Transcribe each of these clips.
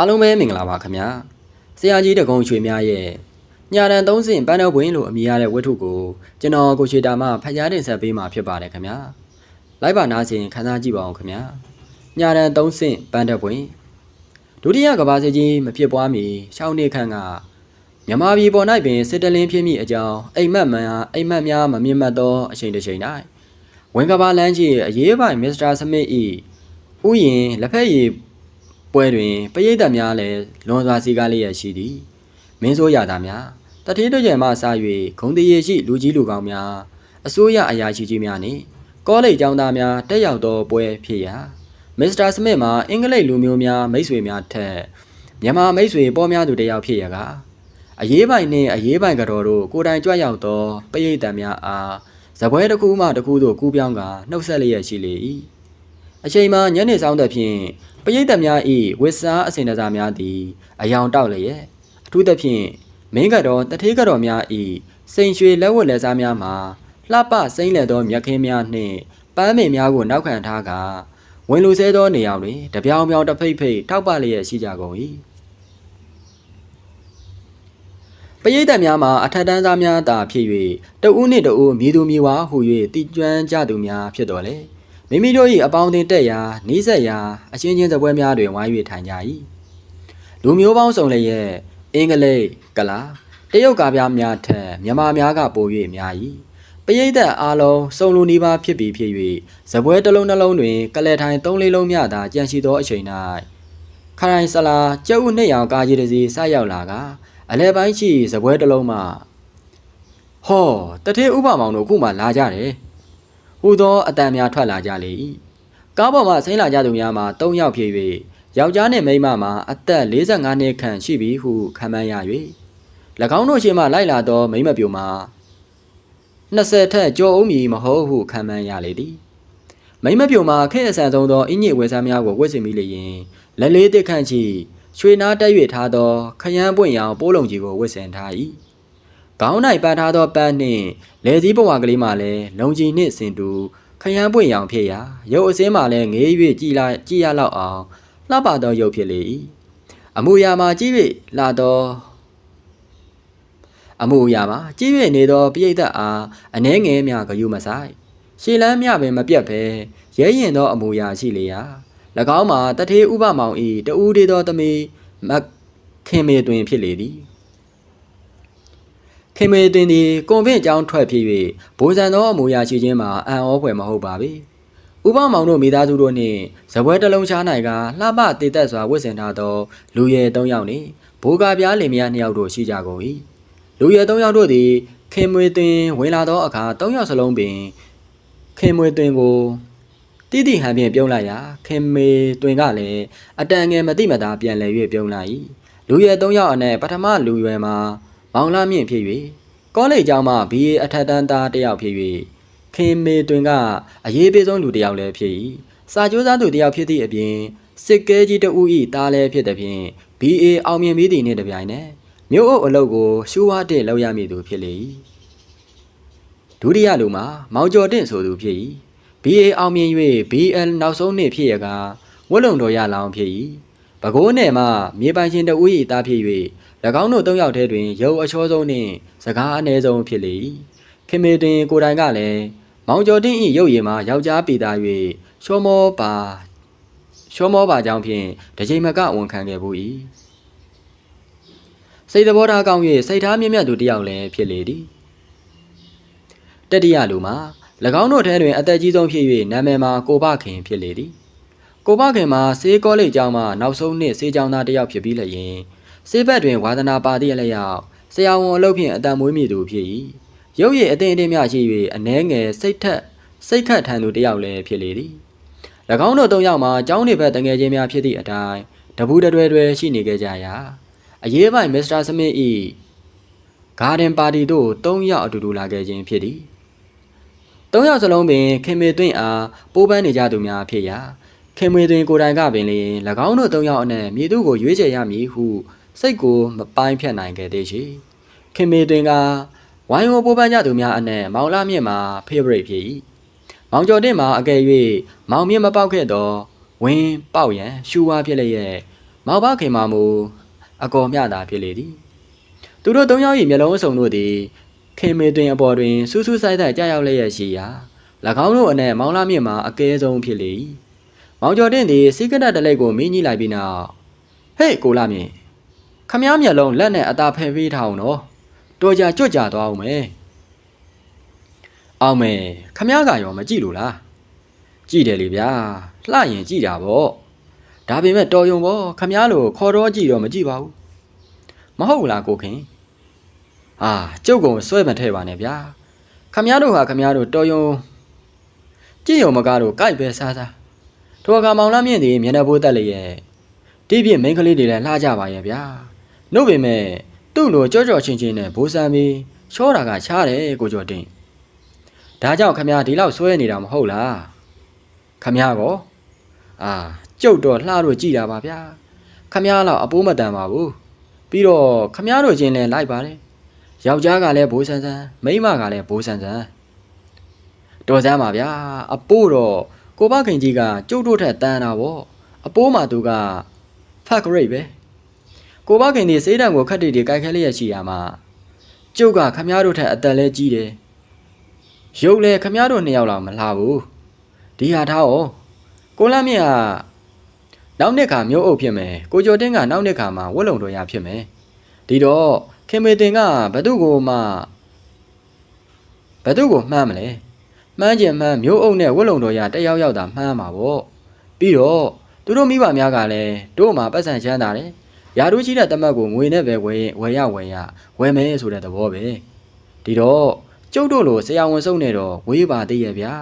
အားလုံးပဲမင်္ဂလာပါခင်ဗျာဆရာကြီးတကုံရွှေများရဲ့ညာတန်သုံးစင်ပန်းတော်ပွင့်လို့အမည်ရတဲ့ဝတ္ထုကိုကျွန်တော်ကိုရွှေတာမှဖျားတင်ဆက်ပေးမှာဖြစ်ပါတယ်ခင်ဗျာလိုက်ပါနားစဉ်ခန်းစားကြည့်ပါအောင်ခင်ဗျာညာတန်သုံးစင်ပန်းတော်ပွင့်ဒုတိယကမ္ဘာစစ်ကြီးမဖြစ်ပွားမီရှောင်းနေခန့်ကမြမပြည်ပေါ်၌ပင်စစ်တလင်းဖြစ်မိအကြောင်းအိမ်မက်မှန်အိမ်မက်များမမြင်မှတ်သောအချိန်တစ်ချိန်၌ဝင်ကဘာလန်းကြီးအရေးပိုင်မစ္စတာစမစ်၏ဥယျင်လက်ဖက်ရည် ပွဲတွင်ပရိသတ်များလည်းလွန်စွာစီကားလျက်ရှိသည်မင်းဆိုးရသားများတတိတကြံမှစ၍ဂုံတရေရှိလူကြီးလူကောင်းများအစိုးရအရာရှိကြီးများနှင့်ကောလိပ်ကျောင်းသားများတက်ရောက်သောပွဲဖြစ်ရာမစ္စတာစမစ်မှာအင်္ဂလိပ်လူမျိုးများမိတ်ဆွေများထက်မြန်မာမိတ်ဆွေပေါ်များသူတစ်ယောက်ဖြစ်ရကအရေးပိုင်နှင့်အရေးပိုင်ကတော်တို့ကိုယ်တိုင်ကြွရောက်သောပရိသတ်များအားဇပွဲတစ်ခုမှတစ်ခုသို့ကူးပြောင်းကနှုတ်ဆက်လျက်ရှိလေ၏အချိန်မှာညနေဆောင်သဖြင့် ပရိသတ်များ၏ဝစ်စားအစဉ်တစားများသည်အယောင်တောက်လျက်အထူးသဖြင့်မင်းကတော်တထေးကတော်များ၏စိန်ရွှေလက်ဝတ်လက်စားများမှာလှပစိမ့်လက်သောမြက်ခင်းများနှင့်ပန်းမင်များကိုနောက်ခံထားကဝင်လူဆဲသောနေရာတွင်တပြောင်ပြောင်တစ်ဖိတ်ဖိတ်ထောက်ပလျက်ရှိကြကုန်၏ပရိသတ်များမှာအထက်တန်းသားများသာဖြစ်၍တဦးနှင့်တဦးမြည်သူမြည်ဝါဟု၍တည်ကျွမ်းကြသူများဖြစ်တော်လေ မိမိတို့၏အပေါင်းအသင်းတက်ရာနီးစပ်ရာအချင်းချင်းသပွဲများတွင်ဝိုင်း၍ထိုင်ကြ၏လူမျိုးပေါင်းစုံလည်းရဲ့အင်္ဂလိပ်ကလာတရုတ်ကားပြားများထက်မြန်မာများကပို၍များ၏ပရိသတ်အားလုံးစုံလူနီးပါးဖြစ်ပြီးဖြစ်၍ဇပွဲတစ်လုံးနှလုံးတွင် ကလဲထိုင်သုံးလေးလုံးမျှသာကြန့်ရှိသောအချိန်၌ခရိုင်ဆလာကျုပ်ဦးနှစ်ရောင်ကားကြီးတစ်စီးဆိုက်ရောက်လာကအလဲပိုင်းရှိဇပွဲတစ်လုံးမှဟောတထေးဥပမောင်တို့ခုမှလာကြတယ် ဟူသောအတန်များထွက်လာကြလေ၏ကားပေါ်မှဆင်းလာကြသူများမှာ၃ယောက်ဖြစ်၍ယောက်ျားနှင့်မိန်းမမှာအသက်45နှစ်ခန့်ရှိပြီဟုခန့်မှန်းရ၍၎င်းတို့ရှေ့မှလိုက်လာသောမိန်းမပြိုမှာ20ထက်ကျော်အုံးမည်မဟုတ်ဟုခန့်မှန်းရလေသည်မိန်းမပြိုမှာခဲ့အဆန်ဆုံးသောအင်ညစ်ဝယ်စားများကိုဝတ်ဆင်မိလျင်လက်လေးတစ်ခန့်ချီရွှေနားတက်၍ထားသောခရမ်းပွင့်ရောင်ပိုးလုံးကြီးကိုဝတ်ဆင်ထား၏ ခေါင်း၌ပန်းထားသောပန်းနှင့်လယ်စည်းဘဝကလေးမှလည်းလုံကြီးနှင့်ဆင်တူခရမ်းပွင့်ရောင်ဖြစ်ရာရုပ်အစင်းမှလည်းငေး၍ကြည်လာကြည်ရလောက်အောင်လှပသောရုပ်ဖြစ်လေ၏အမူအရာမှာကြည့်၍လာသောအမူအရာမှာကြည့်၍နေသောပြိဿအားအနှဲငယ်များဂယုမဆိုင်ရှေလန်းမြပင်မပြတ်ဘဲရဲရင်သောအမူအရာရှိလေရာ၎င်းမှာတထေးဥပမောင်ဤတူးဒေသောသမီးမခင်မေတွင်ဖြစ်လေသည် ခင်မေတင်သည်ကွန်ဗင့်အကြောင်းထွက်ဖြစ်၍ဘိုးဆန်သောအမူအရာရှိခြင်းမှာအံ့ဩဖွယ်မဟုတ်ပါပေ။ဥပမောင်တို့မိသားစုတို့နှင့်ဇပွဲတစ်လုံးချားနိုင်ကလှပတည်သက်စွာဝတ်ဆင်ထားသော လူရဲ၃ယောက်နှင့်ဘိုးကပြားလင်မယား၂ယောက်တို့ရှိကြကုန်၏။လူရဲ၃ယောက်တို့သည်ခင်မွေတွင်ဝင်လာသောအခါ၃ယောက်စလုံးပင်ခင်မွေတွင်ကိုတိတိဟန်ဖြင့်ပြုံးလိုက်ရာခင်မေတွင်ကလည်းအတန်ငယ်မတိမတာပြန်လည်၍ပြုံးလိုက်၏။လူရဲ၃ယောက်အနက်ပထမလူရွယ်မှာ မောင်လာမြင့်ဖြစ်၍ကောလိပ်ကျောင်းမှ BA အထက်တန်းသားတစ်ယောက်ဖြစ်၍ခင်မေတွင်ကအရေးပေးဆုံးလူတစ်ယောက်လည်းဖြစ်၏စာကြိုးစားသူတစ်ယောက်ဖြစ်သည့်အပြင်စစ်ကဲကြီးတဦး၏သားလည်းဖြစ်သည်ဖြင့် BA အောင်မြင်ပြီးသည့်နေ့တစ်ပြိုင်နက်မြို့အုပ်အလုပ်ကိုရှူဝါတဲ့လောက်ရမည်သူဖြစ်လေ၏ဒုတိယလူမှာမောင်ကျော်တင့်ဆိုသူဖြစ်၏ BA အောင်မြင်၍ BL နောက်ဆုံးနှစ်ဖြစ်ရကဝက်လုံတော်ရလောင်ဖြစ်၏ပဲခူးနယ်မှမြေပိုင်ရှင်တဦး၏သားဖြစ်၍၎ င်းတို့၃ယောက်ထဲတွင်ရုပ်အချောဆုံးနှင့်စကားအနည်းဆုံးဖြစ်လေ၏ခင်မေတွင်ကိုယ်တိုင်ကလည်းမောင်ကျော်တင်း၏ရုပ်ရည်မှာယောက်ျားပေသား၍ရှောမောပါရှောမောပါကြောင့်ဖြင့်တကြိမ်မကဝန်ခံခဲ့ဘူး၏စိတ်သဘောထားကောင်း၍စိတ်ထားမြင့်မြတ်သူတစ်ယောက်လည်းဖြစ်လေသည်တတိယလူမှာ၎င်းတို့ထဲတွင်အသက်ကြီးဆုံးဖြစ်၍နာမည်မှာကိုဘခင်ဖြစ်လေသည်ကိုဘခင်မှာစေးကောလိပ်ကျောင်းမှနောက်ဆုံးနှစ်စေးကျောင်းသားတစ်ယောက်ဖြစ်ပြီးလျင် စေးဘက်တွင်ဝါသနာပါသည့်အလျောက်ဆရာဝန်အလုပ်ဖြင့်အတံမွေးမြည်သူဖြစ်၏ရုပ်ရည်အသင်အတင်းများရှိ၍အနှဲငယ်စိတ်ထက်စိတ်ခတ်ထန်သူတစ်ယောက်လည်းဖြစ်လေသည်၎င်းတို့သုံးယောက်မှာကျောင်းနေဘက်တငယ်ချင်းများဖြစ်သည့်အတိုင်းတပူးတတွဲတွဲရှိနေကြကြရာအရေးပိုင်မစ္စတာစမစ်၏ဂါဒင်ပါတီသို့၃ယောက်အတူတူလာခဲ့ခြင်းဖြစ်သည်၃ယောက်စလုံးပင်ခင်မေသွင်းအားပိုးပန်းနေကြသူများဖြစ်ရာခင်မေသွင်းကိုယ်တိုင်ကပင်လျင်၎င်းတို့၃ယောက်အနက်မြေသူကိုရွေးချယ်ရမည်ဟု စိတ်ကိုမပိုင်းဖြတ်နိုင်ခဲ့သေးရှိခင်မေတွင်ကဝိုင်းဝန်းပိုးပန်းကြသူများအနက်မောင်လာမြင့်မှာ favorite ဖြစ်၏မောင်ကျော်တင်မှာအကယ်၍မောင်မြင့်မပေါက်ခဲ့သောဝင်းပေါက်ရန်ရှူဝါဖြစ်လျက်မောင်ဘခင်မမူအကောမျှတာဖြစ်လေသည်သူတို့သုံးယောက်၏မျက်လုံးအစုံတို့သည်ခင်မေတွင်အပေါ်တွင်စူးစူးဆိုင်ဆိုင်ကြာရောက်လျက်ရှိရာ၎င်းတို့အနက်မောင်လာမြင့်မှာအကဲဆုံးဖြစ်လေ၏မောင်ကျော်တင်သည်စိကတ်တလက်ကိုမင်းကြီးလိုက်ပြီးနောက်ဟေ့ကိုလာမြင့် ခမားမျက်လုံးလက်နဲ့အသာဖယ်ပေးထားအောင်နော်တော်ကြကြွကြသွားအောင်မယ်အောင်မယ်ခမားကရောမကြည့်လို့လားကြည့်တယ်လေဗျာလှရင်ကြည့်တာပေါ့ဒါပေမဲ့တော်ယုံပေါ့ခမားလို့ခေါ်တော့ကြည့်တော့မကြည့်ပါဘူးမဟုတ်ဘူးလားကိုခင်အာကျုပ်ကဆွဲမထဲပါနဲ့ဗျာခမားတို့ဟာခမားတို့တော်ယုံကြည့်ယုံမကားတို့ကြိုက်ပဲစားစားထိုအခါမောင်လာမြင့်သည်မျက်နှာပိုးတက်လျက်တိပြည့်မိန်းကလေးတွေလည်းလှကြပါရဲ့ဗျာ နှုတ်ပေမဲ့သူ့လိုကြောကြောချင်းချင်းနဲ့ဘိုးဆန်ပြီးချောတာကချားတယ်ကိုကျော်တင်ဒါကြောင့်ခမားဒီလောက်ဆွဲနေတာမဟုတ်လားခမားကောအာကျုပ်တော့လှလို့ကြည်တာပါဗျာခမားလောက်အပိုးမတန်ပါဘူးပြီးတော့ခမားတို့ချင်းလည်းလိုက်ပါတယ်ယောက်ျားကလည်းဘိုးဆန်ဆန်မိန်းမကလည်းဘိုးဆန်ဆန်တော်စမ်းပါဗျာအပိုးတော့ကိုဘခင်ကြီးကကျုပ်တို့ထက်တန်တာဗောအပိုးမှသူကဖက်ဂရိတ်ပဲ ကိုဘခင်ဒီစေးတံကိုခတ်တီတီကြိုက်ခဲလျက်ရှိရမှာကျုပ်ကခမားတို့ထက်အသက်လဲကြီးတယ်ရုပ်လဲခမားတို့နှစ်ယောက်လောက်မလှဘူးဒီဟာထားဩကိုလမ်းမြင့်ကနောက်နှစ်ခါမျိုးအုပ်ဖြစ်မယ်ကိုကျော်တင်းကနောက်နှစ်ခါမှာဝက်လုံတော်ရဖြစ်မယ်ဒီတော့ခင်မေတင်ကဘသူ့ကိုမှဘသူ့ကိုမှန်းမလဲမှန်းကျင်မှန်းမျိုးအုပ်နဲ့ဝက်လုံတော်ရတယောက်ယောက်သာမှန်းမှာပေါ့ပြီးတော့သူတို့မိဘများကလည်းတို့မှပတ်စံချမ်းသာတယ် ရာထူးရှိတဲ့တမတ်ကိုငွေနဲ့ပဲဝယ်ဝယ်ရဝယ်ရဝယ်မယ်ဆိုတဲ့သဘောပဲဒီတော့ကျုပ်တို့လိုဆရာဝန်စုံနေတော့ဝေးပါသေးရဲ့ဗျာ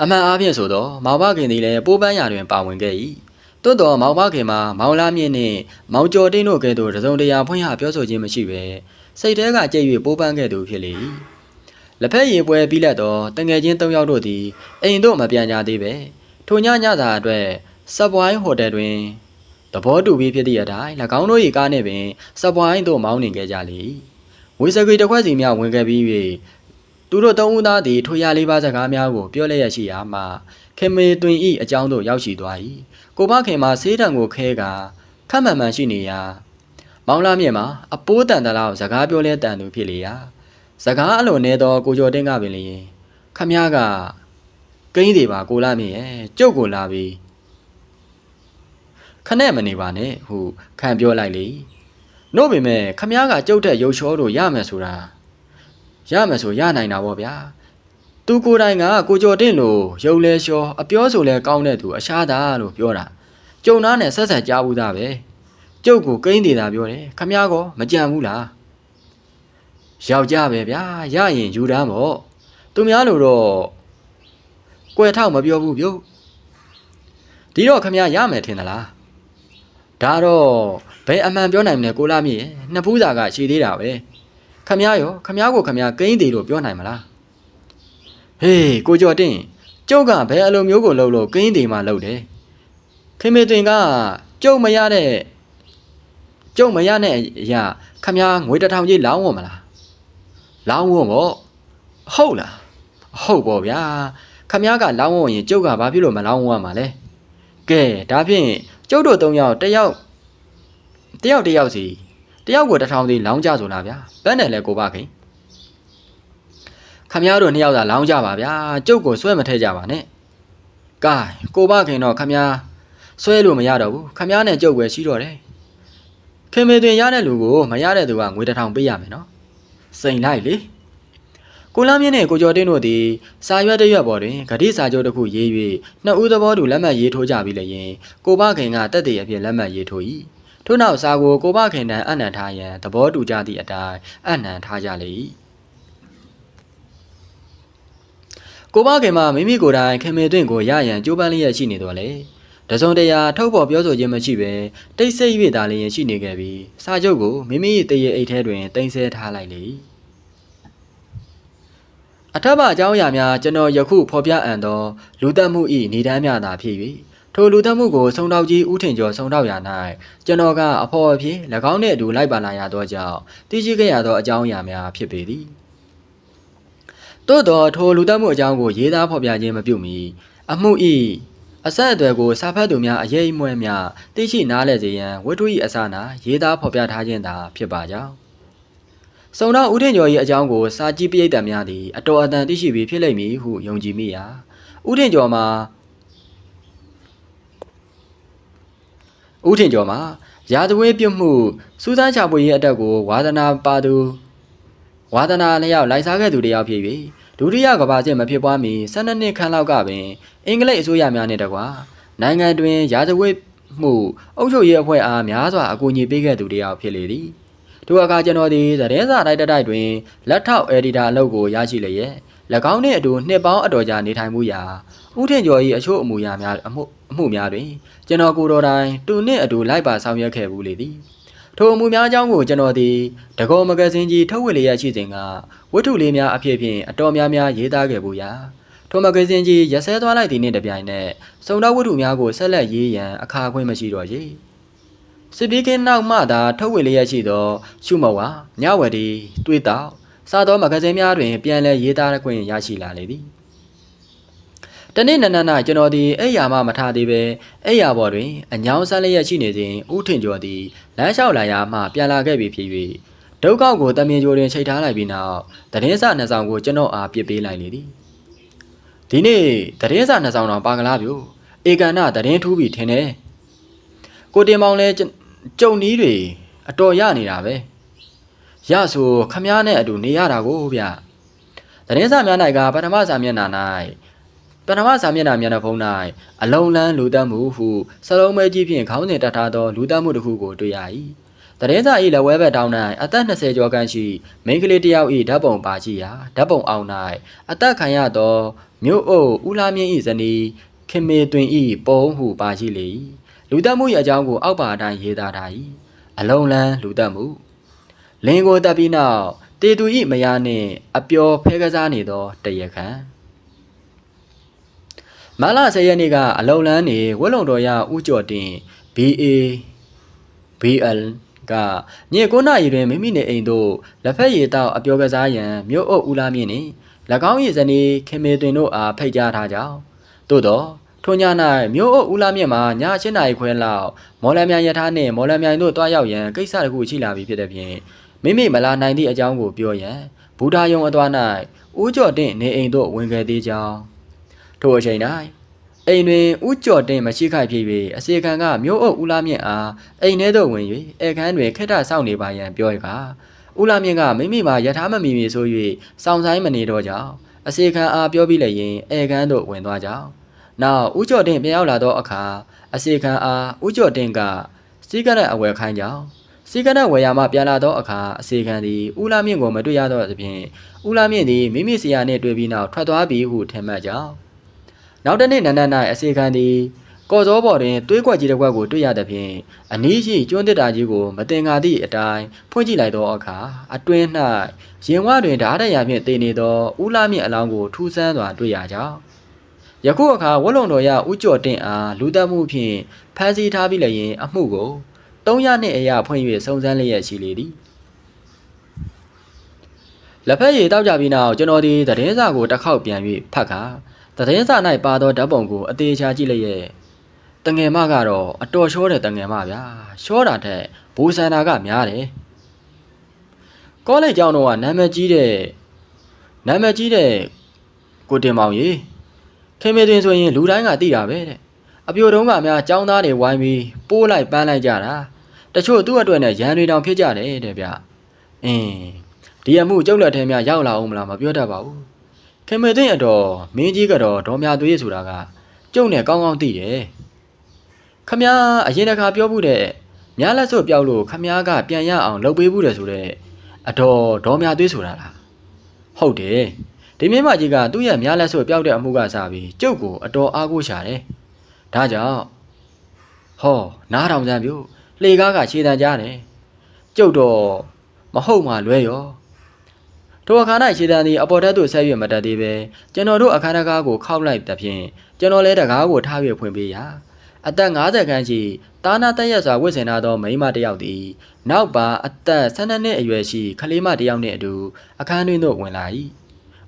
အမှန်အားဖြင့်ဆိုတော့မောင်ဘခင်သည်လည်းပိုးပန်းရာတွင်ပါဝင်ခဲ့၏တွတ်တော်မောင်ဘခင်မှာမောင်လာမြင့်နှင့်မောင်ကျော်တင်းတို့ကဲ့သို့တစုံတရာဖွင့်ရပြောဆိုခြင်းမရှိပဲစိတ်ထဲကကြိတ်၍ပိုးပန်းခဲ့သူဖြစ်လေ၏လက်ဖက်ရည်ပွဲပြီးလက်တော့တငယ်ချင်း၃ယောက်တို့သည်အိမ်တို့မပြန်ကြသေးပဲထိုညညသာအတွက် ဆပ်ဝိုင်းဟိုတယ်တွင်သဘောတူပြီးဖြစ်သည့်အတိုင်း၎င်းတို့၏ကားနှင့်ပင်ဆပ်ဝိုင်းသို့မောင်းနေခဲ့ကြလေ၏ဝေစကွေတစ်ခွက်စီများဝင်ခဲ့ပြီး၍သူတို့သုံးဦးသားသည်ထိုရလေးပါးစကားများကိုပြောလျက်ရှိရာမှခင်မေတွင်၏အကြောင်းသို့ရောက်ရှိသွား၏ကိုဘခင်မှာဆေးတံကိုခဲကခက်မှန်မှန်ရှိနေရာမောင်လာမြင့်မှာအပိုးတန်တလောက်စကားပြောလဲတန်သူဖြစ်လေရာစကားအလွန်နေသောကိုကျော်တင်းကပင်လျင်ခမည်းကကိန်းသေးပါကိုလာမြင့်ရဲ့ကျုပ်ကိုလာပြီး ခနဲ့မနေပါနဲ့ဟုခံပြောလိုက်လေနို့ပေမဲ့ခမည်းကကြုတ်တဲ့ရုပ်ချောတို့ရမယ်ဆိုတာရမယ်ဆိုရနိုင်တာပေါ့ဗျာသူကိုယ်တိုင်ကကိုကျော်တင့်လို့ရုပ်လဲလျှောအပြောဆိုလဲကောင်းတဲ့သူအရှားသားလို့ပြောတာကျုံသားနဲ့ဆက်ဆက်ကြားဘူးသားပဲကျုပ်ကိုကိန်းသေးတာပြောတယ်ခမည်းကောမကြံဘူးလားယောက်ျားပဲဗျာရရင်ယူတန်းပေါ့သူများလို့တော့ကွယ်ထောက်မပြောဘူးပြုတ်ဒီတော့ခမည်းရမယ်ထင်သလား ဒါတော့ဘယ်အမှန်ပြောနိုင်မလဲကိုလာမြင့်ရဲ့နှစ်ဖူးစာကရှိသေးတာပဲခမည်းရောခမည်းကိုခမည်းကိန်းသေးလို့ပြောနိုင်မလားဟေးကိုကျော်တင်ကျုပ်ကဘယ်အလိုမျိုးကိုလှုပ်လို့ကိန်းသေးမှလှုပ်တယ်ခင်မေတင်ကကျုပ်မရတဲ့ကျုပ်မရတဲ့အရာခမည်းငွေတစ်ထောင်ကြီးလောင်းဝမလားလောင်းဝပေါ့ဟုတ်လားဟုတ်ပေါ့ဗျာခမည်းကလောင်းဝရင်ကျုပ်ကဘာဖြစ်လို့မလောင်းဝမှာလဲကဲဒါဖြင့် ကျုပ်တို့၃ယောက်တစ်ယောက်တယောက်တယောက်စီတယောက်ကိုတစ်ထောင်စီလောင်းကြဆိုလားဗျာဘယ်နဲ့လဲကိုဘခင်ခမည်းတို့နှစ်ယောက်သာလောင်းကြပါဗျာကျုပ်ကိုဆွဲမထဲကြပါနဲ့ကဲကိုဘခင်တော့ခမည်းဆွဲလို့မရတော့ဘူးခမည်းနဲ့ကျုပ်ပဲရှိတော့တယ်ခင်မေတွင်ရတဲ့လူကိုမရတဲ့သူကငွေတစ်ထောင်ပေးရမယ်နော်စိန်လိုက်လေ ကိုလမ်းမြင့်နဲ့ကိုကျော်တင်းတို့သည်စာရွက်တစ်ရွက်ပေါ်တွင်ဂတိစာချုပ်တစ်ခုရေး၍နှစ်ဦးသဘောတူလက်မှတ်ရေးထိုးကြပြီးလျင်ကိုဘခင်ကတက်တည်အဖြစ်လက်မှတ်ရေးထိုး၏ထို့နောက်စာကိုကိုဘခင်တန်အနံထားရန်သဘောတူကြသည့်အတိုင်းအနံထားကြလေ၏ကိုဘခင်မှမိမိကိုယ်တိုင်ခင်မေတွင်ကိုရရန်ကြိုးပမ်းလျက်ရှိနေတော်လေတစုံတရာထုတ်ပေါ်ပြောဆိုခြင်းမရှိဘဲတိတ်ဆိတ်၍သာလျင်ရှိနေခဲ့ပြီးစာချုပ်ကိုမိမိ၏တရေအိတ်ထဲတွင်တင်ဆက်ထားလိုက်လေ၏ အထက်ပါအကြောင်းအရာများကျွန်တော်ယခုဖော်ပြအပ်သောလူသက်မှု၏နေတမ်းများသာဖြစ်၍ထိုလူသက်မှုကိုဆုံတောက်ကြီးဦးထင်ကျော်ဆုံတောက်ရာ၌ကျွန်တော်ကအဖော်အဖြစ်၎င်းနှင့်အတူလိုက်ပါလာရသောကြောင့်သိရှိခဲ့ရသောအကြောင်းအရာများဖြစ်ပေသည်သို့သောထိုလူသက်မှုအကြောင်းကိုရေးသားဖော်ပြခြင်းမပြုမီအမှု၏အဆက်အသွယ်ကိုစာဖတ်သူများအရေးအမွဲများသိရှိနားလည်စေရန်ဝတ္ထု၏အစနာရေးသားဖော်ပြထားခြင်းသာဖြစ်ပါကြောင်း စုံတော့ဦးထင်ကျော်၏အကြောင်းကိုစာကြည့်ပိဋကများသည်အတော်အတန်သိရှိပြီးဖြစ်လိမ့်မည်ဟုယုံကြည်မိရာဦးထင်ကျော်မှာဦးထင်ကျော်မှာရာဇဝဲပြုတ်မှုစူးစမ်းချပွေရေးအတက်ကိုဝါသနာပါသူဝါသနာလျောက်လိုက်စားခဲ့သူတယောက်ဖြစ်၍ဒုတိယကမ္ဘာစစ်မဖြစ်ပွားမီ12နှစ်ခန့်လောက်ကပင်အင်္ဂလိပ်အစိုးရများနှင့်တကွာနိုင်ငံတွင်ရာဇဝဲမှုအုပ်ချုပ်ရေးအဖွဲ့အားများစွာအကူအညီပေးခဲ့သူတယောက်ဖြစ်လေသည် ထိုအခါကျွန်တော်သည်သတင်းစာတိုက်တိုက်တွင်လက်ထောက်အယ်ဒီတာအလုပ်ကိုရရှိလျက်၎င်းနှင့်အတူနှစ်ပေါင်းအတော်ကြာနေထိုင်မှုရာဦးထင်ကျော်၏အချို့အမူအရာများအမှုအမှုများတွင်ကျွန်တော်ကိုယ်တော်တိုင်သူနှင့်အတူလိုက်ပါဆောင်ရွက်ခဲ့ဘူးလေသည်ထိုအမှုများအကြောင်းကိုကျွန်တော်သည်တကောမဂဇင်းကြီးထုတ်ဝေလျက်ရှိစဉ်ကဝတ္ထုလေးများအဖြစ်ဖြင့်အတော်များများရေးသားခဲ့ဘူးရာထိုမဂဇင်းကြီးရက်စဲသွားလိုက်သည်နှင့်တပြိုင်နက်စုံတော်ဝတ္ထုများကိုဆက်လက်ရေးရန်အခါအခွင့်မရှိတော့ရေ စစ်ပီးကင်းနောက်မှသာထုတ်ဝေလျက်ရှိသောရှုမဝါညဝတီတွေးတောက်စားသောမဂဇင်းများတွင်ပြန်လည်ရေးသားခွင့်ရရှိလာလေသည်တနေ့နနက်၌ကျွန်တော်သည်အဲ့ယာမှမထားသေးပဲအဲ့ယာပေါ်တွင်အညောင်းဆန်းလျက်ရှိနေစဉ်ဦးထင်ကျော်သည်လမ်းလျှောက်လာရာမှပြန်လာခဲ့ပြီဖြစ်၍ဒုက္ခကိုတမင်ကြိုတွင်ချိန်ထားလိုက်ပြီးနောက်သတင်းစာနှစ်ဆောင်ကိုကျွန်တော်အားပြစ်ပေးလိုက်လေသည်ဒီနေ့သတင်းစာနှစ်ဆောင်တော်ပါကလားပြိုဧကန်နာသတင်းထူးပြီးထင်တယ်ကိုတင်မောင်လဲ ကြုံနီးတွေအတော်ရနေတာပဲရဆိုခမားနဲ့အတူနေရတာကိုဗျသတင်းစာများ၌ကပထမစာမျက်နှာ၌ပထမစာမျက်နှာမျက်နှာဖုံး၌အလုံးလန်းလူတက်မှုဟုစလုံးမဲကြီးဖြင့်ခေါင်းစဉ်တတ်ထားသောလူတက်မှုတစ်ခုကိုတွေ့ရ၏တရင်စာ၏လက်ဝဲဘက်တောင်း၌အသက်20ကျော်ခန့်ရှိမိန်းကလေးတစ်ယောက်၏ဓာတ်ပုံပါရှိရာဓာတ်ပုံအောင်၌အသက်ခံရသောမြို့အုပ်ဦးလာမြင့်၏ဇနီးခင်မေတွင်၏ပုံဟုပါရှိလေ၏ လူတက်မှု၏အကြောင်းကိုအောက်ပါအတိုင်းရေးသားထား၏အလုံးလန်းလူတက်မှုလင်းကိုတက်ပြီးနောက်တေသူ၏မယားနှင့်အပျော်ဖဲကစားနေသောတရခန့်မလာဆယ်ရက်နေ့ကအလုံလန်းနေဝက်လုံတော်ရဥကြော်တင် BA BL ကည9နာရီတွင်မိမိနေအိမ်သို့လက်ဖက်ရည်တောက်အပျော်ကစားရန်မြို့အုပ်ဦးလာမြင့်နှင့်၎င်း၏ဇနီးခင်မေတွင်တို့အားဖိတ်ကြားထားကြောင်းသို့သော ထိုည၌မြို့အုပ်ဦးလာမြင့်မှာည7နာရီခွဲလောက်မော်လမြိုင်ရထားနှင့်မော်လမြိုင်သို့တွားရောက်ရန်ကိစ္စတစ်ခုရှိလာပြီဖြစ်တဲ့ဖြင့်မိမိမလာနိုင်သည့်အကြောင်းကိုပြောရန်ဘူတာယုံအသွား၌ဦးကျော်တင့်နေအိမ်သို့ဝင်ခဲ့သေးကြောင်းထိုအချိန်၌အိမ်တွင်ဥကြော်တင်မရှိခိုက်ဖြစ်၍အစီခံကမြို့အုပ်ဦးလာမြင့်အားအိမ်ထဲသို့ဝင်၍ဧခန်းတွင်ခက်ထဆောက်နေပါရန်ပြောရကဦးလာမြင့်ကမိမိမှာယထာမမီမီဆို၍စောင့်ဆိုင်မနေတော့ကြောင်းအစီခံအားပြောပြီးလည်းရင်ဧခန်းသို့ဝင်သွားကြောင်း နောက်ဦးကျော်တင်ပြန်ရောက်လာသောအခါအစီခံအားဦးကျော်တင်ကစီးကရက်အဝယ်ခိုင်းကြောင်းစီကနဝယ်ရမှပြန်လာသောအခါအစီခံသည်ဦးလာမြင့်ကိုမတွေ့ရတော့သဖြင့်ဦးလာမြင့်သည်မိမိဆရာနှင့်တွေ့ပြီးနောက်ထွက်သွားပြီဟုထင်မှတ်ကြောင်းနောက်တနေ့နန္ဒ၌အစီခံသည်ကော်စောပေါ်တွင်တွေးခွက်ကြီးတစ်ခွက်ကိုတွေ့ရသဖြင့်အနီးရှိကျွန်းတစ်တာကြီးကိုမတင်ကာသည့်အတိုင်းဖွင့်ကြည့်လိုက်သောအခါအတွင်း၌ရင်ဝတွင်ဓာတ်ရရဖြင့်တည်နေသောဦးလာမြင့်အလောင်းကိုထူးဆန်းစွာတွေ့ရကြောင်း ယခုအခါဝက်လုံတော်ရဦးကျော်တင့်အားလူသက်မှုဖြင့်ဖမ်းဆီးထားပြီးလျင် အမှုကို300နှစ်အရာဖွင့်၍စုံစမ်းလျက်ရှိလေသည်လက်ဖက်ရည်တောက်ကြပြီးနောက်ကျွန်တော်ဒီသတင်းစာကိုတစ်ခေါက်ပြန်၍ဖတ်ခါသတင်းစာ၌ပါသောဓာတ်ပုံကိုအသေးချာကြည့်လျက်တငယ်မကတော့အတော်ရှောတဲ့တငယ်မဗျာရှောတာထက်ဘူဆန္ဒကများတယ်ကောလိပ်ကျောင်းတော့ကနာမည်ကြီးတဲ့နာမည်ကြီးတဲ့ကိုတင်မောင်ကြီး ခင်မေတွင်ဆိုရင်လူတိုင်းကသိတာပဲတဲ့အပြိုတုံးကများចောင်းသားတွေဝိုင်းပြီးပိုးလိုက်ပန်းလိုက်ကြတာတချို့သူ့အတွက်နဲ့ရန်တွေတောင်ဖြစ်ကြတယ်တဲ့ဗျအင်းဒီအမှုကျုပ်လက်ထဲများရောက်လာအောင်မလားမပြောတတ်ပါဘူးခင်မေသိအတော်မင်းကြီးကတော့ဒေါ်မြသွေးဆိုတာကကျုပ်နဲ့ကောင်းကောင်းသိတယ်ခမ ्या အရင်တစ်ခါပြောမှုတဲ့မြားလက်စွပ်ပြောက်လို့ခမ ्या ကပြန်ရအောင်လုပ်ပေးဘူးတယ်ဆိုတဲ့အတော်ဒေါ်မြသွေးဆိုတာလားဟုတ်တယ် ဒီမြင်းမကြီးကသူ့ရဲ့မြားလက်စွပ်ပြောက်တဲ့အမှုကစားပြီးကျုပ်ကိုအတော်အားကိုးရှာတယ်ဒါကြောင့်ဟောနားထောင်ကြပြုလှေကားကခြေတံကြားတယ်ကျုပ်တော့မဟုတ်မှလွဲရောထိုအခါ၌ခြေတံသည်အပေါ်ထက်သို့ဆက်၍မတက်သေးပဲကျွန်တော်တို့အခန်းတကားကိုခောက်လိုက်သဖြင့်ကျွန်တော်လည်းတကားကိုထား၍ဖွင့်ပေးရာအသက်50ခန်းရှိတာနာတက်ရက်စွာဝတ်ဆင်ထားသောမိန်းမတစ်ယောက်သည်နောက်ပါအသက်12နှစ်အရွယ်ရှိကလေးမတစ်ယောက်နှင့်အတူအခန်းတွင်သို့ဝင်လာ၏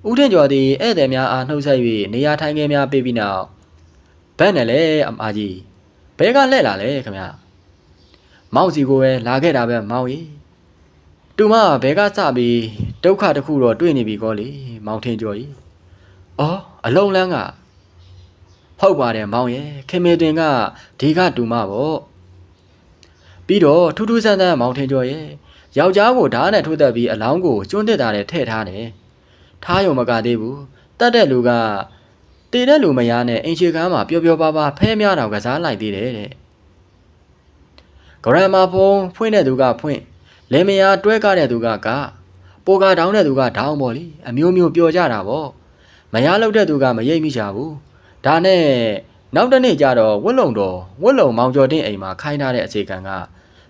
ဦးထင်ကျော်သည်ဧည့်သည်များအားနှုတ်ဆက်၍နေရာထိုင်ခင်းများပေးပြီးနောက်ဘက်နဲ့လေအမကြီးဘဲကလှဲ့လာလေခင်ဗျာမောင်စီကိုပဲလာခဲ့တာပဲမောင်ကြီးတူမဘဲကစပြီးဒုက္ခတစ်ခုတော့တွေ့နေပြီကောလေမောင်ထင်ကျော်ကြီးအော်အလုံးလန်းကဟုတ်ပါတယ်မောင်ရဲ့ခင်မေတင်ကဒီကတူမပေါ့ပြီးတော့ထူးထူးဆန်းဆန်းမောင်ထင်ကျော်ရဲ့ယောက်ျားကိုဓာတ်နဲ့ထိုးတက်ပြီးအလောင်းကိုကျွန်းတက်တာနဲ့ထည့်ထားတယ် ထားရုံမကသေးဘူးတတ်တဲ့လူကတည်တဲ့လူမယားနဲ့အင်ချီကမ်းမှာပျော်ပျော်ပါပါဖဲများတော်ကစားလိုက်သေးတယ်တဲ့ဂရန်မာဖုံးဖွင့်တဲ့သူကဖွင့်လေမယားတွဲကားတဲ့သူကကပိုကာတောင်းတဲ့သူကဒေါင်းပေါ့လေအမျိုးမျိုးပျော်ကြတာပေါ့မယားလောက်တဲ့သူကမရိပ်မိချဘူးဒါနဲ့နောက်တစ်နေ့ကျတော့ဝက်လုံတော်ဝက်လုံမောင်ကျော်တင်းအိမ်မှာခိုင်းထားတဲ့အခြေခံက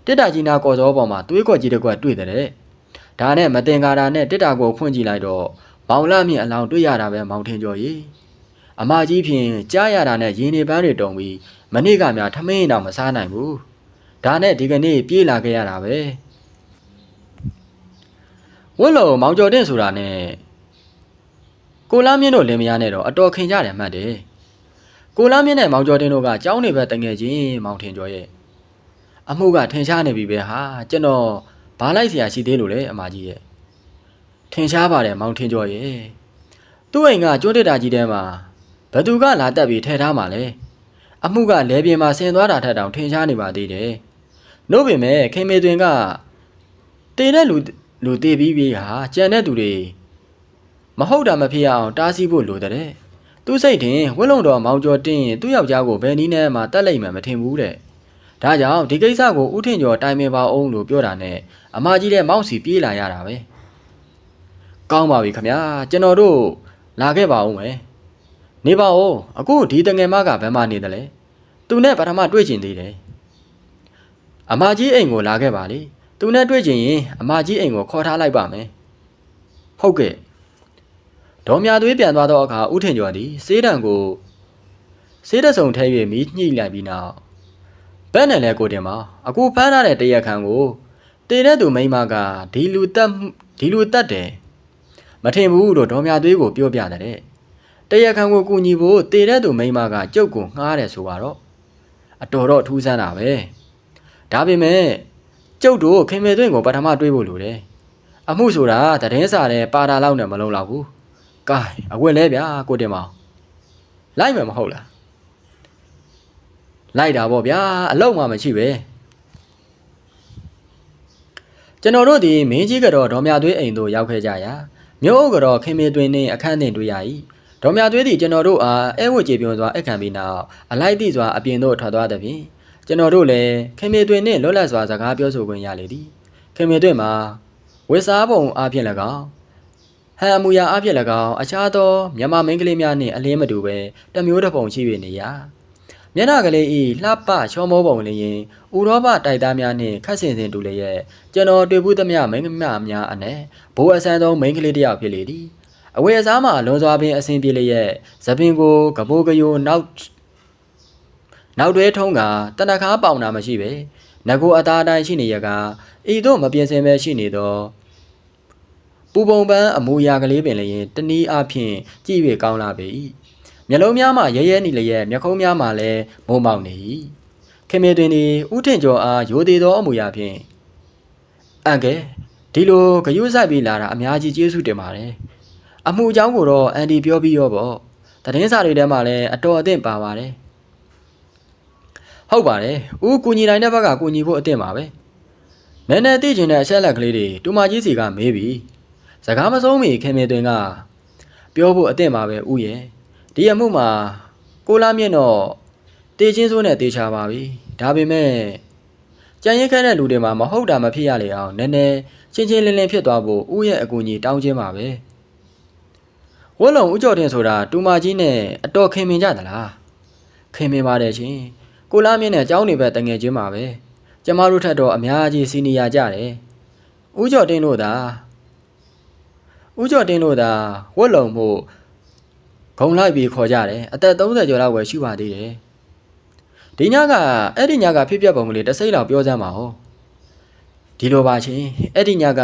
တစ်တာကြီးနာကော်စောပေါ်မှာသွေးကွက်ကြီးတစ်ကွက်တွေ့တဲ့ဒါနဲ့မတင်ကာတာနဲ့တစ်တာကိုဖွင့်ကြည့်လိုက်တော့ မောင်လာမြင့်အလောင်းတွေ့ရတာပဲမောင်ထင်ကျော်ကြီး အမကြီးဖြင့်ကြားရတာနဲ့ရင်းနေပန်းတွေတုံပြီးမနေ့ကများထမင်းတော့မစားနိုင်ဘူးဒါနဲ့ဒီကနေ့ပြေးလာခဲ့ရတာပဲဝတ်လုံမောင်ကျော်တင်ဆိုတာနဲ့ကိုလာမြင့်တို့လင်မယားနဲ့တော့အတော်ခင်ကြတယ်မှတ်တယ်ကိုလာမြင့်နဲ့မောင်ကျော်တင်တို့ကကြောင်းနေပဲတငယ်ချင်းမောင်ထင်ကျော်ရဲ့အမှုကထင်ရှားနေပြီပဲဟာကျွန်တော်ဘာလိုက်เสียရှိသေးလို့လဲအမကြီးရဲ့ ထင်ရှားပါတယ်မောင်ထင်ကျော်ရဲ့သူ့အိမ်ကကျွတ်တက်တာကြီးတဲမှာဘသူကလာတက်ပြီးထဲထားမှာလဲအမှုကလဲပြင်းမှာဆင်သွားတာထက်တောင်ထင်ရှားနေပါသေးတယ်နို့ပေမဲ့ခင်မေတွင်ကတည်တဲ့လူလူတည်ပြီးပြီးဟာကြံတဲ့သူတွေမဟုတ်တာမဖြစ်ရအောင်တားဆီးဖို့လိုတဲ့သူစိတ်တင်ဝက်လုံတော်မောင်ကျော်တင်းသူ့ယောက်ျားကိုဘယ်နည်းနဲ့မှတတ်လိုက်မှမထင်ဘူးတဲ့ဒါကြောင့်ဒီကိစ္စကိုဥထင်ကျော်တိုင်ပင်ပါအောင်လို့ပြောတာနဲ့အမကြီးတဲ့မောက်စီပြေးလာရတာပဲ ကောင်းပါပြီခမညာကျွန်တော်တို့လာခဲ့ပါဦးမယ်နေပါဦးအခုဒီတငယ်မကဘယ်မှနေတယ်လဲသူနဲ့ပထမတွေ့ကျင်သေးတယ်အမကြီးအိမ်ကိုလာခဲ့ပါလေသူနဲ့တွေ့ကျင်ရင်အမကြီးအိမ်ကိုခေါ်ထားလိုက်ပါမယ်ဟုတ်ကဲ့ဒေါ်မြသွေးပြန်သွားတော့အခါဥထင်ကျော်သည်စေးတံကိုစေးတဆုံထဲ၍မိညှိလိုက်ပြီးနောက်ဘက်နဲ့လဲကိုတင်ပါအခုဖမ်းထားတဲ့တရက်ခန့်ကိုတည်တဲ့သူမိန်းမကဒီလူတက်ဒီလူတက်တယ် မထင်ဘူးလို့ဒေါ်မြသွေးကိုပြောပြတဲ့တရခံကိုကူညီဖို့တည်တဲ့သူမိန်းမကကြုတ်ကိုငှားတယ်ဆိုတော့အတော်တော့ထူးဆန်းတာပဲဒါပေမဲ့ကျုပ်တို့ခင်မေသွင်းကိုပထမတွေးဖို့လိုတယ်အမှုဆိုတာသတင်းစာနဲ့ပါတာလောက်နဲ့မလုံးတော့ဘူးကဲအဝက်လဲဗျာကိုတင်မောင်လိုက်မယ်မဟုတ်လားလိုက်တာပေါ့ဗျာအလုံးမှမရှိပဲကျွန်တော်တို့ဒီမင်းကြီးကတော့ဒေါ်မြသွေးအိမ်သို့ရောက်ခဲ့ကြရာ မြို့အုပ်ကတော့ခင်မေသွင်းနှင့်အခန်းတင်တွေ့ရ၏ဒေါ်မြသွေးသည်ကျွန်တော်တို့အားအဲဝတ်ကြေပြုံစွာအခမ်းပြီးနောက်အလိုက်သည့်စွာအပြင်သို့ထွက်သွားသည်ဖြင့်ကျွန်တော်တို့လည်းခင်မေသွင်းနှင့်လွတ်လပ်စွာစကားပြောဆိုခွင့်ရလေသည်ခင်မေသွင်းမှာဝစ်စားပုံအားဖြင့်၎င်းဟန်အမူအရာအားဖြင့်၎င်းအခြားသောမြန်မာမိန်းကလေးများနှင့်အလင်းမတူပဲတမျိုးတစ်ပုံရှိ၍နေရာ မျက်နှာကလေးဤလှပချောမောပုံလျင်ဥရောပတိုက်သားများနှင့်ခတ်ဆင်ဆင်တူလျက်ကျွန်တော်တွေ့ဘူးသမျှမိန်းကမများအနက်ဘိုးအဆန်းဆုံးမိန်းကလေးတစ်ယောက်ဖြစ်လေသည်အဝယ်အစားမှာလွန်စွာပင်အဆင်ပြေလျက်သပင်ကိုကပိုးကယိုနောက်နောက်တွဲထုံးကတနခါပေါင်တာမရှိပဲငကိုအသားတိုင်းရှိနေရကဤတို့မပြင်းစင်ပဲရှိနေတော့ပူပုံပန်းအမူအရာကလေးပင်လည်းတနည်းအားဖြင့်ကြည့်၍ကောင်းလာပေ၏ မျက်လုံးများမှရဲရဲနေလျက်မျက်ခုံးများမှလည်းမုံမောက်နေ၏ခင်မေတွင်သည်ဥထင်ကျော်အားရိုသေသောအမူအရာဖြင့်အန်ကဲဒီလိုဂယုဆိုင်ပြီးလာတာအများကြီးကျေးဇူးတင်ပါတယ်အမှုအကြောင်းကိုတော့အန်ဒီပြောပြီးရောပေါ့သတင်းစာတွေထဲမှာလည်းအတော်အသင့်ပါပါတယ်ဟုတ်ပါတယ်ဦးကူညီနိုင်တဲ့ဘက်ကကူညီဖို့အသင့်ပါပဲနည်းနည်းသိကျင်တဲ့အချက်လက်ကလေးတွေတူမကြီးစီကမေးပြီးစကားမဆုံးမီခင်မင်တွင်ကပြောဖို့အသင့်ပါပဲဦးရဲ့ ဒီအမှုမှာကိုလာမြင့်တော့တေချင်းစိုးနဲ့တေချာပါပြီဒါပေမဲ့ကြံရင်ခန့်တဲ့လူတွေမှာမဟုတ်တာမဖြစ်ရလေအောင်နည်းနည်းချင်းချင်းလင်းလင်းဖြစ်သွားဖို့ဦးရဲ့အကူအညီတောင်းခြင်းပါပဲဝက်လုံဦးကျော်တင်ဆိုတာတူမကြီးနဲ့အတော်ခင်မင်ကြသလားခင်မင်ပါတယ်ရှင်ကိုလာမြင့်နဲ့အเจ้าနေပဲတငယ်ချင်းပါပဲကျမတို့ထက်တော့အများကြီးစီနီယာကြတယ်ဦးကျော်တင်တို့သာဦးကျော်တင်တို့သာဝက်လုံမှု ဂုံလိုက်ပြီးခေါ်ကြတယ်အသက်30ကျော်လောက်ပဲရှိပါသေးတယ်ဒီညကအဲ့ဒီညကဖြစ်ပျက်ပုံကလေးတစိမ့်လောက်ပြောစမ်းပါဟောဒီလိုပါချင်းအဲ့ဒီညက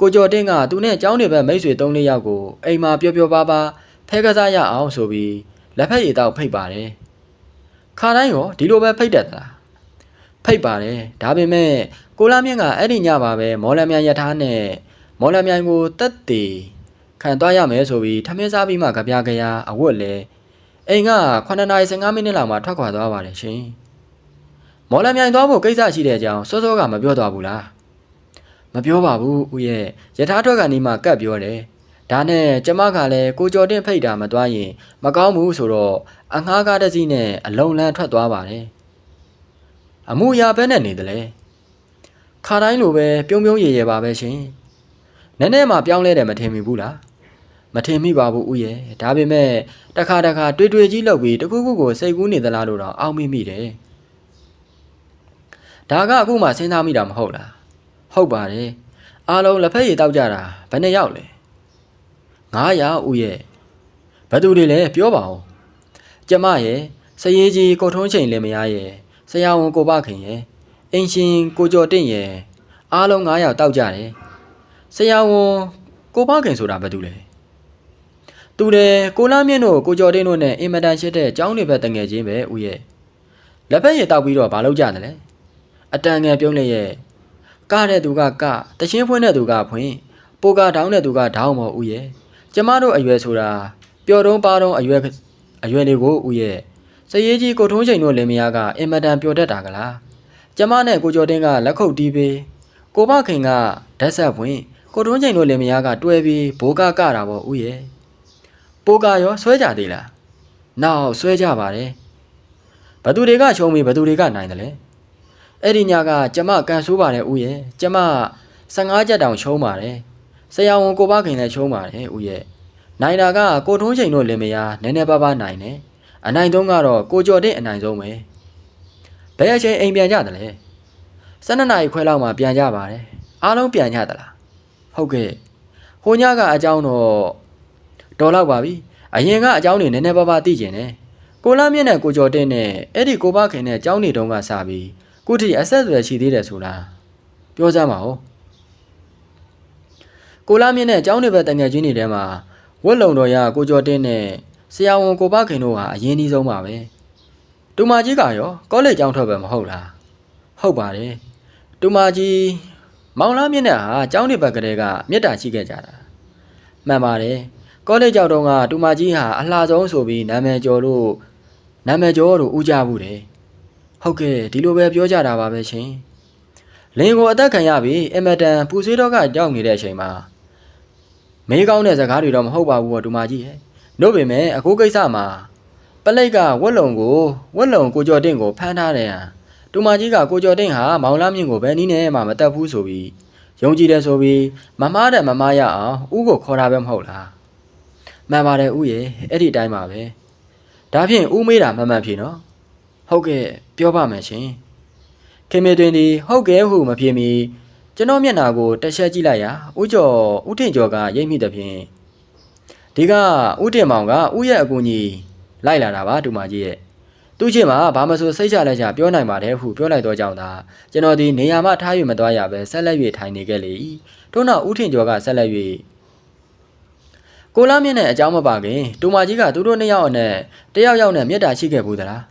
ကိုကျော်တင်းကသူနဲ့ကျောင်းနေဘက်မိတ်ဆွေ၃၄ယောက်ကိုအိမ်မှာပျော်ပျော်ပါပါဖဲကစားရအောင်ဆိုပြီးလက်ဖက်ရည်တောက်ဖိတ်ပါတယ်ခါတိုင်းရောဒီလိုပဲဖိတ်တတ်သလားဖိတ်ပါတယ်ဒါပေမဲ့ကိုလာမြင့်ကအဲ့ဒီညပါပဲမော်လမြိုင်ရထားနဲ့မော်လမြိုင်ကိုတက်တည် ခံသွားရမယ်ဆိုပြီးထမင်းစားပြီးမှကြပြကြရအဝတ်လဲအိမ်က9:15မိနစ်လောက်မှထွက်ခွာသွားပါတယ်ရှင်မော်လမြိုင်သွားဖို့ကိစ္စရှိတဲ့အကြောင်းစောစောကမပြောသွားဘူးလားမပြောပါဘူးဦးရဲ့ယထာထွက်ကနေမှကတ်ပြောတယ်ဒါနဲ့ကျမကလည်းကိုကျော်တင်ဖိတ်တာမသွားရင် မကောင်းဘူးဆိုတော့အငှားကားတစ်စီးနဲ့အလုံးလန်းထွက်သွားပါတယ်အမှုရာပဲနဲ့နေတယ်လေခါတိုင်းလိုပဲပြုံးပြုံးရည်ရည်ပါပဲရှင်နည်းနည်းမှပြောင်းလဲတယ်မထင်မိဘူးလား မထင်မိပါဘူးဦးရဲ့ဒါပေမဲ့တခါတခါတွေ့တွေ့ကြီးလောက်ပြီးတခုခုကိုစိတ်ကူးနေသလားလို့တော့အောက်မိမိတယ်ဒါကအခုမှစဉ်းစားမိတာမဟုတ်လားဟုတ်ပါတယ်အားလုံးလက်ဖက်ရည်တောက်ကြတာဘယ်နှစ်ယောက်လဲ900ဦးရဲ့ဘယ်သူတွေလဲပြောပါဦးကျမရဲ့စရေးကြီးကိုထုံးချိန်လင်မယားရဲ့ဆရာဝန်ကိုပခင်ရဲ့အင်ရှင်ကိုကျော်တင့်ရဲ့အားလုံး900တောက်ကြတယ်ဆရာဝန်ကိုပခင်ဆိုတာဘယ်သူလဲ သူတယ်ကိုလာမြင့်တို့ကိုကျော်တင့်တို့နဲ့အင်မတန်ရှိတဲ့ကျောင်းတွေပဲတငယ်ချင်းပဲဦးရဲ့လက်ဖက်ရည်တောက်ပြီးတော့မလုပ်ကြတယ်လေအတန်ငယ်ပြုံးလေရဲ့ကတဲ့သူကကတချင်းဖွင့်တဲ့သူကဖွင့်ပိုကဒေါင်းတဲ့သူကဒေါင်းမော်ဦးရဲ့ကျမတို့အရွယ်ဆိုတာပျော်တုံးပါတုံးအရွယ်အရွယ်လေးကိုဦးရဲ့စရေးကြီးကိုထုံးချိန်တို့လင်မယားကအင်မတန်ပျော်တတ်တာကလားကျမနဲ့ကိုကျော်တင်းကလက်ခုပ်တီးပေးကိုမခင်ကဓာတ်ဆက်ဖွင့်ကိုထုံးချိန်တို့လင်မယားကတွဲပြီးဘိုးကကတာပေါ့ဦးရဲ့ ပိုကရောဆွဲကြသေးလားနောက်ဆွဲကြပါတယ်ဘသူတွေကချုံပြီးဘသူတွေကနိုင်တယ်လဲအဲ့ဒီညကကျမကန်ဆိုးပါတယ်ဦးရဲ့ကျမ15ချက်တောင်ချုံးပါတယ်ဆရာဝန်ကိုဘခင်လည်းချုံးပါတယ်ဦးရဲ့နိုင်တာကကိုထုံးချိန်တို့လင်မယားနည်းနည်းပါးပါးနိုင်တယ်အနိုင်ဆုံးကတော့ကိုကျော်တဲ့အနိုင်ဆုံးပဲဘယ်အချိန်အိမ်ပြန်ကြတယ်လဲ12နာရီခွဲလောက်မှပြန်ကြပါတယ်အားလုံးပြန်ကြသလားဟုတ်ကဲ့ဟိုညကအကြောင်းတော့ တော်လောက်ပါပြီအရင်ကအကြောင်းတွေနည်းနည်းပါးပါးသိကျင်တယ်ကိုလာမြင့်နဲ့ကိုကျော်တဲ့နဲ့အဲ့ဒီကိုဘခင်နဲ့အကြောင်းတွေတုန်းကစပြီးကုတီအဆက်အသွယ်ရှိသေးတယ်ဆိုလားပြောစမ်းပါဦးကိုလာမြင့်နဲ့အကြောင်းတွေပဲတငယ်ချင်းတွေထဲမှာဝက်လုံတော်ရကိုကျော်တဲ့နဲ့ဆရာဝန်ကိုဘခင်တို့ဟာအရင်ကြီးဆုံးပါပဲတူမကြီးကရောကောလိပ်ကျောင်းထွက်ပဲမဟုတ်လားဟုတ်ပါတယ်တူမကြီးမောင်လားမြင့်နဲ့ဟာကျောင်းတွေဘက်ကလေးကမြတ်တာရှိခဲ့ကြတာမှန်ပါတယ် ကောလိပ်ကျောင်းတုန်းကတူမကြီးဟာအလှဆုံးဆိုပြီးနာမည်ကျော်လို့နာမည်ကျော်လို့ဦးကြဘူးတယ်ဟုတ်ကဲ့ဒီလိုပဲပြောကြတာပါပဲရှင်လင်ကိုအသက်ခံရပြီးအမတန်ပူဆွေးတော့ကကြောက်နေတဲ့အချိန်မှာမေးကောင်းတဲ့စကားတွေတော့မဟုတ်ပါဘူးပေါ့တူမကြီးရဲ့တို့ပေမဲ့အခုကိစ္စမှာပလိတ်ကဝက်လုံကိုဝက်လုံကိုကျော်တင့်ကိုဖမ်းထားတယ်ဟာတူမကြီးကကိုကျော်တင့်ဟာမောင်လာမြင့်ကိုဘယ်နည်းနဲ့မှမတက်ဘူးဆိုပြီးယုံကြည်တယ်ဆိုပြီးမမားတဲ့မမားရအောင်ဥကိုခေါ်တာပဲမဟုတ်လား မှန်ပါတယ်ဥရဲ့အဲ့ဒီအတိုင်းပါပဲဒါဖြင့်ဥမေးတာမှန်မှန်ဖြေနော်ဟုတ်ကဲ့ပြောပါမယ်ရှင်ခင်မေတွင်ဒီဟုတ်ကဲ့ဟုမဖြေမီကျွန်တော်မျက်နှာကိုတက်ချက်ကြည့်လိုက်ရာဥကျော်ဥထင်ကျော်ကရိပ်မိတဲ့ဖြင့်ဒီကဥတင်မောင်ကဥရဲ့အကူကြီးလိုက်လာတာပါဒူမကြီးရဲ့သူ့ချင်းမှာဘာမဆိုစိတ်ချလက်ချပြောနိုင်ပါတယ်ဟုပြောလိုက်တော့ကြောင်းသာကျွန်တော်ဒီနေရာမှထား၍မသွားရပဲဆက်လက်၍ထိုင်နေခဲ့လေ၏ထို့နောက်ဥထင်ကျော်ကဆက်လက်၍ ကိုလာမြင့်နဲ့အကြောင်းမပါခင်ဒူမကြီးကသူတို့နှစ်ယောက်အနဲ့တယောက်ယောက်နဲ့မြတ်တာရှိခဲ့ဘူးသလား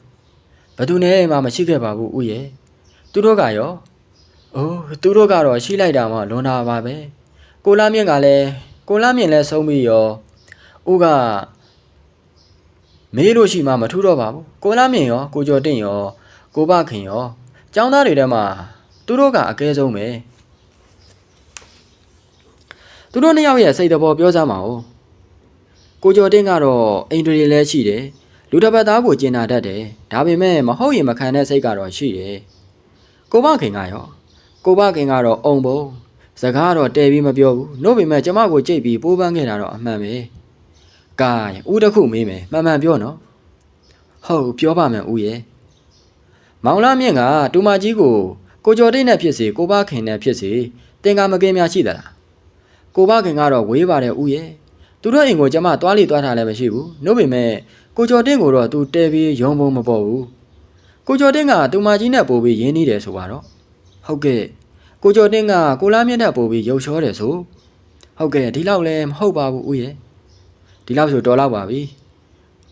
ဘသူနဲ့မှမရှိခဲ့ပါဘူးဥရဲ့သူတို့ကရောအိုးသူတို့ကတော့ရှိလိုက်တာမှလွန်တာပါပဲကိုလာမြင့်ကလည်းကိုလာမြင့်လည်းဆုံးပြီးရောဦးကမေးလို့ရှိမှမထူးတော့ပါဘူးကိုလာမြင့်ရောကိုကျော်တင့်ရောကိုဘခင်ရောចောင်းသားတွေထဲမှာသူတို့ကအကဲဆုံးပဲသူတို့နှစ်ယောက်ရဲ့စိတ်တော်ပြောစမ်းပါဦး ကိုကျော်တင့်ကတော့အိမ်တွေလည်းရှိတယ်လူတစ်ပတ်သားကိုကျင်နာတတ်တယ်ဒါပေမဲ့မဟုတ်ရင်မခံတဲ့စိတ်ကတော့ရှိတယ်ကိုဘခင်ကရောကိုဘခင်ကတော့အုံဘုံစကားတော့တဲပြီးမပြောဘူးနို့ပေမဲ့ကျမကိုကြိတ်ပြီးပိုးပန်းခဲ့တာတော့အမှန်ပဲကဲဦးတစ်ခုမေးမယ်မှန်မှန်ပြောနော်ဟုတ်ပြောပါမယ်ဦးရဲ့မောင်လာမြင့်ကတူမကြီးကိုကိုကျော်တိတ်နဲ့ဖြစ်စေကိုဘခင်နဲ့ဖြစ်စေတင်ကာမကင်းများရှိသလားကိုဘခင်ကတော့ဝေးပါတယ်ဦးရဲ့ သူတို့အိမ်ကိုကျမသွားလိသွားတာလည်းမရှိဘူးနို့ပေမဲ့ကိုကျော်တင့်ကိုတော့သူတဲပြီးရုံပုံမပေါ်ဘူးကိုကျော်တင့်ကတူမကြီးနဲ့ပို့ပြီးရင်းနေတယ်ဆိုပါတော့ဟုတ်ကဲ့ကိုကျော်တင့်ကကိုလားမြင့်နဲ့ပို့ပြီးရုပ်ချောတယ်ဆိုဟုတ်ကဲ့ဒီလောက်လည်းမဟုတ်ပါဘူးဦးရဲ့ဒီလောက်ဆိုတော်လောက်ပါပြီ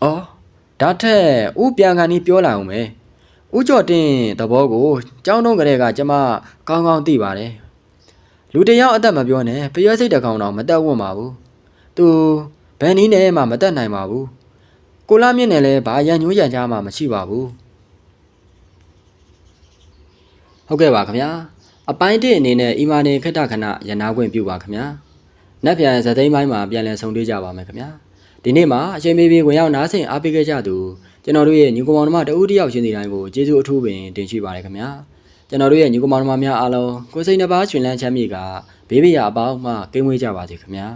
အော်ဒါထက်ဦးပြန်ကန်ဒီပြောလာအောင်မယ်ဦးကျော်တင်သဘောကိုကြောင်းတုံးကလေးကကျမကောင်းကောင်းသိပါတယ်လူတစ်ယောက်အသက်မပြောနဲ့ဖျက်စိတ်တစ်ကောင်တော့မတက်ဝတ်ပါဘူး သူဘယ်နည်းနဲ့မှမတက်နိုင်ပါဘူးကိုလာမြင့်နဲ့လည်းဘာရန်ညိုးရန်ကြားမှမရှိပါဘူးဟုတ်ကဲ့ပါခင်ဗျာအပိုင်းတစ်အနေနဲ့အီမာနေခက်တခဏရနာခွင့်ပြုပါခင်ဗျာနက်ပြန်ဇသိမ်းပိုင်းမှာပြန်လည်ဆုံတွေ့ကြပါမယ်ခင်ဗျာဒီနေ့မှာအချိန်မေးပြီးဝင်ရောက်နားဆင်အားပေးခဲ့ကြသူကျွန်တော်တို့ရဲ့ညီကောင်မောင်နှမတဦးတယောက်ချင်းစီတိုင်းကိုကျေးဇူးအထူးပင်တင်ရှိပါတယ်ခင်ဗျာကျွန်တော်တို့ရဲ့ညီကောင်မောင်နှမများအားလုံးကိုယ်စိတ်နှပါရှင်လန်းချမ်းမြေ့ကဘေးဘေးရအပေါင်းမှကင်းဝေးကြပါစေခင်ဗျာ